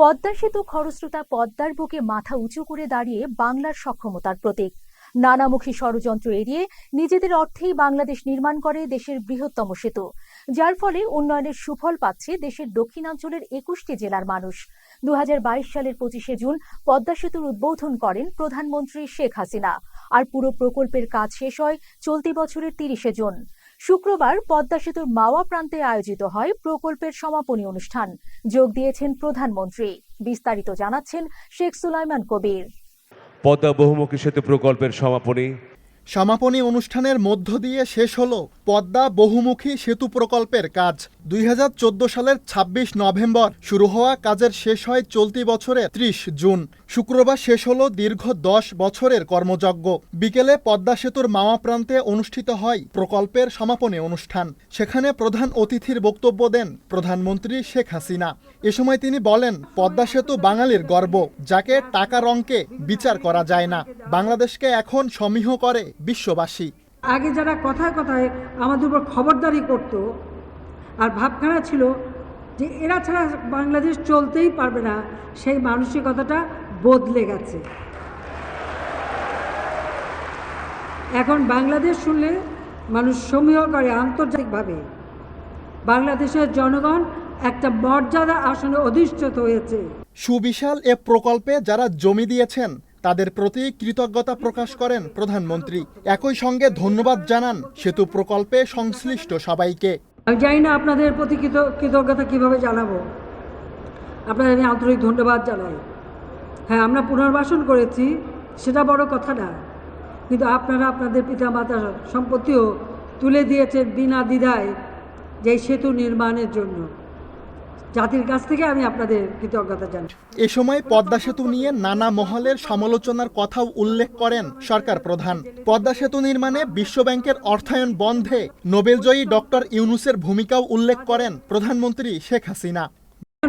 পদ্মা সেতু খরস্রোতা পদ্মার বুকে মাথা উঁচু করে দাঁড়িয়ে বাংলার সক্ষমতার প্রতীক। নানামুখী ষড়যন্ত্র এড়িয়ে নিজেদের অর্থেই বাংলাদেশ নির্মাণ করে দেশের বৃহত্তম সেতু, যার ফলে উন্নয়নের সুফল পাচ্ছে দেশের দক্ষিণাঞ্চলের একুশটি জেলার মানুষ। দু হাজার বাইশ সালের পঁচিশে জুন পদ্মা সেতুর উদ্বোধন করেন প্রধানমন্ত্রী শেখ হাসিনা, আর পুরো প্রকল্পের কাজ শেষ হয় চলতি বছরের তিরিশে জুন। শুক্রবার পদ্মা সেতুর মাওয়া প্রান্তে আয়োজিত হয় প্রকল্পের সমাপনী অনুষ্ঠান। যোগ দিয়েছেন প্রধানমন্ত্রী। বিস্তারিত জানাচ্ছেন শেখ সুলাইমান কবির। পদ্মা বহুমুখী সেতু প্রকল্পের সমাপনী সমাপনী অনুষ্ঠানের মধ্য দিয়ে শেষ হল পদ্মা বহুমুখী সেতু প্রকল্পের কাজ। দুই হাজার চোদ্দ সালের ২৬ নভেম্বর শুরু হওয়া কাজের শেষ হয় চলতি বছরের ত্রিশ জুন। শুক্রবার শেষ হল দীর্ঘ দশ বছরের কর্মযজ্ঞ। বিকেলে পদ্মা সেতুর মাওয়া প্রান্তে অনুষ্ঠিত হয় প্রকল্পের সমাপনী অনুষ্ঠান। সেখানে প্রধান অতিথির বক্তব্য দেন প্রধানমন্ত্রী শেখ হাসিনা। এ সময় তিনি বলেন, পদ্মা সেতু বাঙালির গর্ব, যাকে টাকার রঙকে বিচার করা যায় না। বাংলাদেশকে এখন সমীহ করে বিশ্ববাসী। আগে যারা কথায় কথায় আমাদের উপর খবরদারি করত আর ভাবখানা ছিল যে এরা ছাড়া বাংলাদেশ চলতেই পারবে না সেই মানসিকতাটা বদলে গেছে। এখন বাংলাদেশ শুনলে মানুষ সমীহ করে আন্তর্জাতিকভাবে। বাংলাদেশের জনগণ একটা মর্যাদা আসনে অধিষ্ঠিত হয়েছে। সুবিশাল এ প্রকল্পে যারা জমি দিয়েছেন তাদের প্রতি কৃতজ্ঞতা প্রকাশ করেন প্রধানমন্ত্রী। একই সঙ্গে ধন্যবাদ জানান সেতু প্রকল্পে সংশ্লিষ্ট সবাইকে। আমি জানি না আপনাদের প্রতি কৃত- কৃতজ্ঞতা কীভাবে জানাব। আপনাদের আমি আন্তরিক ধন্যবাদ জানাই। হ্যাঁ আমরা পুনর্বাসন করেছি, সেটা বড় কথা না। কিন্তু আপনারা আপনাদের পিতামাতার সম্পত্তিও তুলে দিয়েছেন বিনা দ্বিধায় যে সেতু নির্মাণের জন্য। জাতির কাছ থেকে আমি আপনাদের কৃতজ্ঞতা জানাই। এ সময় পদ্মা সেতু নিয়ে নানা মহলের সমালোচনার কথাও উল্লেখ করেন সরকার প্রধান। পদ্মা সেতু নির্মাণে বিশ্বব্যাংকের অর্থায়ন বন্ধে নোবেলজয়ী ডক্টর ইউনুসের ভূমিকাও উল্লেখ করেন প্রধানমন্ত্রী শেখ হাসিনা।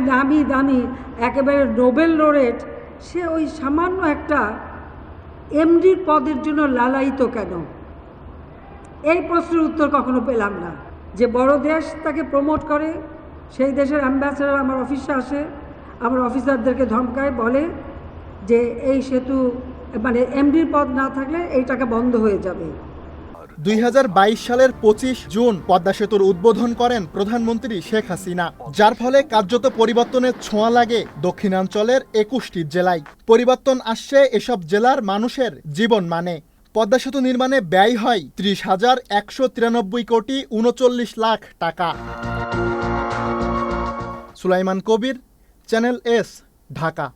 দামি দামি একেবারে নোবেল লোরেট সে ওই সামান্য একটা এমডির পদের জন্য লালায়িত কেন? এই প্রশ্নের উত্তর কখনো পেলাম না। যে বড় দেশ তাকে প্রমোট করে সেই দেশের অ্যাম্বাসেডার আমার অফিসে আসে, আমার অফিসারদেরকে ধমকায়, বলে যে এই সেতু মানে এমডির পদ না থাকলে এই টাকা বন্ধ হয়ে যাবে। দুই হাজার বাইশ সালের পঁচিশ জুন পদ্মা সেতুর উদ্বোধন করেন প্রধানমন্ত্রী শেখ হাসিনা, যার ফলে কার্যত পরিবর্তনের ছোঁয়া লাগে দক্ষিণাঞ্চলের একুশটি জেলায়। পরিবর্তন আসছে এসব জেলার মানুষের জীবন মানে। পদ্মা সেতু নির্মাণে ব্যয় হয় ত্রিশ হাজার একশো তিরানব্বই কোটি উনচল্লিশ লাখ টাকা। Sulaiman Kabir channel S Dhaka